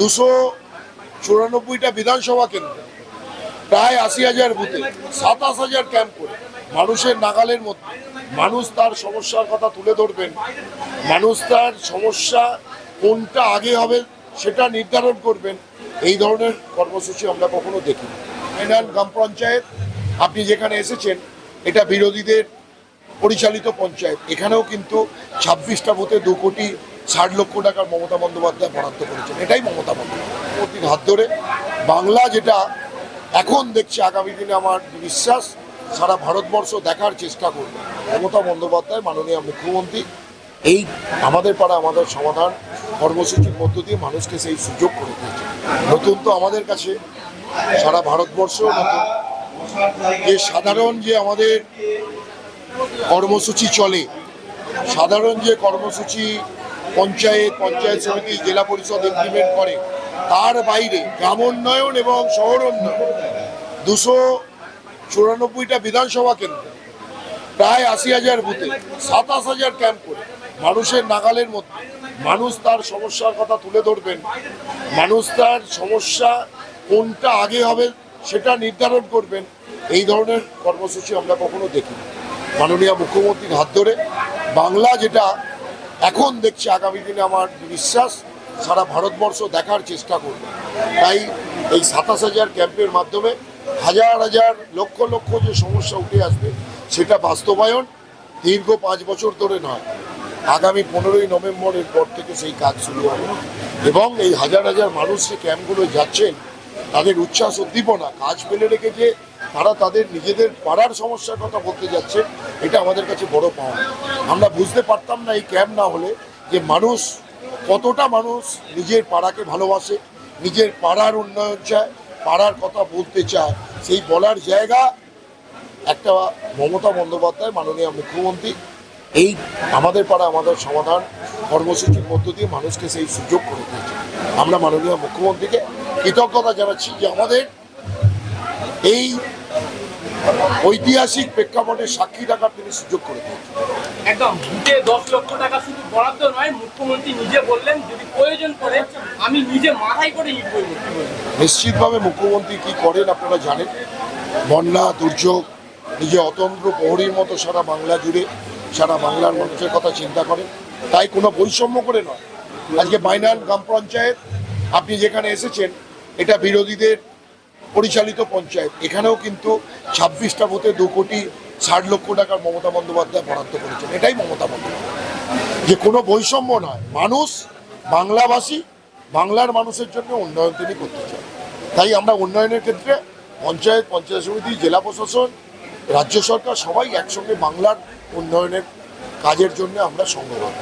দুশো চুরানব্বইটা বিধানসভা কেন্দ্র, প্রায় আশি হাজার বুথে, সাতাশ হাজার ক্যাম্প করে মানুষের নাগালের মধ্যে মানুষ তার সমস্যার কথা তুলে ধরবেন, মানুষ তার সমস্যা কোনটা আগে হবে সেটা নির্ধারণ করবেন, এই ধরনের কর্মসূচি আমরা কখনো দেখি ফাইনাল গ্রাম পঞ্চায়েত, আপনি যেখানে এসেছেন, এটা বিরোধীদের পরিচালিত পঞ্চায়েত, এখানেও কিন্তু ছাব্বিশটা বুথে দু কোটি ষাট লক্ষ টাকার মমতা বন্দ্যোপাধ্যায় বরাদ্দ করেছেন। এটাই মমতা বন্দ্যোপাধ্যায়ের হাত ধরে বাংলা যেটা এখন দেখছি, আগামী দিনে আমার বিশ্বাস, সারা ভারতবর্ষ দেখার চেষ্টা করবে। মমতা বন্দ্যোপাধ্যায়, মাননীয় মুখ্যমন্ত্রী, এই আমাদের পাড়া, আমাদের সমাধান কর্মসূচির মধ্য দিয়ে মানুষকে সেই সুযোগ করে দিয়েছে। নতুন তো আমাদের কাছে, সারা ভারতবর্ষ নতুন। যে সাধারণ যে আমাদের কর্মসূচি চলে, সাধারণ যে কর্মসূচি পঞ্চায়েত পঞ্চায়েত সমিতি, জেলা পরিষদ ইমপ্লিমেন্ট করে। তার বাইরে গ্রামোন্নয়ন এবং শহর উন্নয়ন দুশো চুরানব্বইটা বিধানসভা কেন্দ্র, প্রায় আশি হাজার বুথে, সাতাশ হাজার ক্যাম্প করে। মানুষের নাগালের মধ্যে, মানুষ তার সমস্যার কথা তুলে ধরবেন। মানুষ তার সমস্যা কোনটা আগে হবে সেটা নির্ধারণ করবেন। এই ধরনের কর্মসূচি আমরা কখনো দেখি মাননীয় মুখ্যমন্ত্রীর হাত ধরে বাংলা যেটা এখন দেখছি আগামী দিনে আমার বিশ্বাস সারা ভারতবর্ষ দেখার চেষ্টা করবে। তাই এই সাতাশ হাজার ক্যাম্পের মাধ্যমে হাজার হাজার লক্ষ লক্ষ যে সমস্যা উঠে আসবে, সেটা বাস্তবায়ন দীর্ঘ পাঁচ বছর ধরে নয়। আগামী পনেরোই নভেম্বরের পর থেকে সেই কাজ শুরু হবে। এবং এই হাজার হাজার মানুষ যে ক্যাম্পগুলো যাচ্ছেন, তাদের উচ্ছ্বাস উদ্দীপনা, কাজ ফেলে রেখে যে তারা তাদের নিজেদের পাড়ার সমস্যার কথা বলতে যাচ্ছে, এটা আমাদের কাছে বড় পাওয়া। আমরা বুঝতে পারতাম না এই ক্যাম্প না হলে যে মানুষ, কতটা মানুষ নিজের পাড়াকে ভালোবাসে, নিজের পাড়ার উন্নয়ন চায়, পাড়ার কথা বলতে চায়। সেই বলার জায়গা একটা মমতা বন্দ্যোপাধ্যায়, মাননীয় মুখ্যমন্ত্রী। এই আমাদের পাড়া, আমাদের সমাধান কর্মসূচির মধ্য দিয়ে মানুষকে সেই সুযোগ করে দিয়েছে। আমরা মাননীয় মুখ্যমন্ত্রীকে কৃতজ্ঞতা জানাচ্ছি যে আমাদের এই ঐতিহাসিক প্রেক্ষাপটে সাক্ষী রাখার তিনি সুযোগ করে দিয়েছেন। একদম দশ লক্ষ টাকা শুধু বরাদ্দ নয় মুখ্যমন্ত্রী নিজে বললেন যদি প্রয়োজন পড়ে আমি নিজে মাথায় করে ইট নিশ্চিতভাবে মুখ্যমন্ত্রী কি করেন আপনারা জানেন? বন্যা দুর্যোগ নিজে অতন্ত্র প্রহরীর মতো সারা বাংলা জুড়ে সারা বাংলার মানুষের কথা চিন্তা করেন। তাই কোনো বৈষম্য করে নয়। আজকে বাইনান গ্রাম পঞ্চায়েত আপনি যেখানে এসেছেন এটা বিরোধীদের পরিচালিত পঞ্চায়েত। এখানেও কিন্তু ছাব্বিশটা বুথে দু কোটি ষাট লক্ষ টাকার মমতা বন্দ্যোপাধ্যায় বরাদ্দ করেছেন। এটাই মমতা বন্দ্যোপাধ্যায়। যে কোনো বৈষম্য নয়। মানুষ বাংলাভাষী বাংলার মানুষের জন্য উন্নয়ন তিনি করতে চান। তাই আমরা উন্নয়নের ক্ষেত্রে পঞ্চায়েত পঞ্চায়েত সমিতি, জেলা প্রশাসন, রাজ্য সরকার সবাই একসঙ্গে বাংলার উন্নয়নের কাজের জন্য আমরা সংগ্রাম